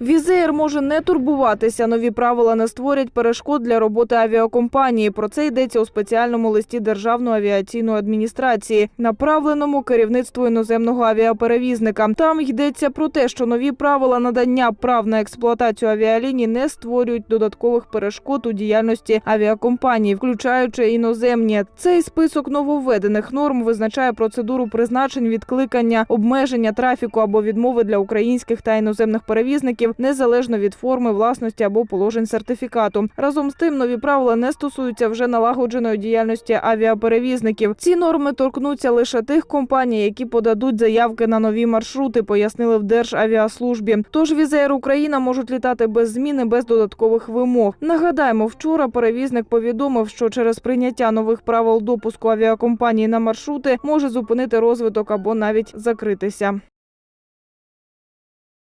Візеєр може не турбуватися. Нові правила не створять перешкод для роботи авіакомпанії. Про це йдеться у спеціальному листі Державної авіаційної адміністрації, направленому керівництву іноземного авіаперевізника. Там йдеться про те, що нові правила надання прав на експлуатацію авіаліній не створюють додаткових перешкод у діяльності авіакомпанії, включаючи іноземні. Цей список нововведених норм визначає процедуру призначень, відкликання, обмеження трафіку або відмови для українських та іноземних перевізників незалежно від форми власності або положень сертифікату. Разом з тим, нові правила не стосуються вже налагодженої діяльності авіаперевізників. Ці норми торкнуться лише тих компаній, які подадуть заявки на нові маршрути, пояснили в Державіаслужбі. Тож Візеєр Україна можуть літати без зміни, без додаткових вимог. Нагадаємо, вчора перевізник повідомив, що через прийняття нових правил допуску авіакомпанії на маршрути може зупинити розвиток або навіть закритися.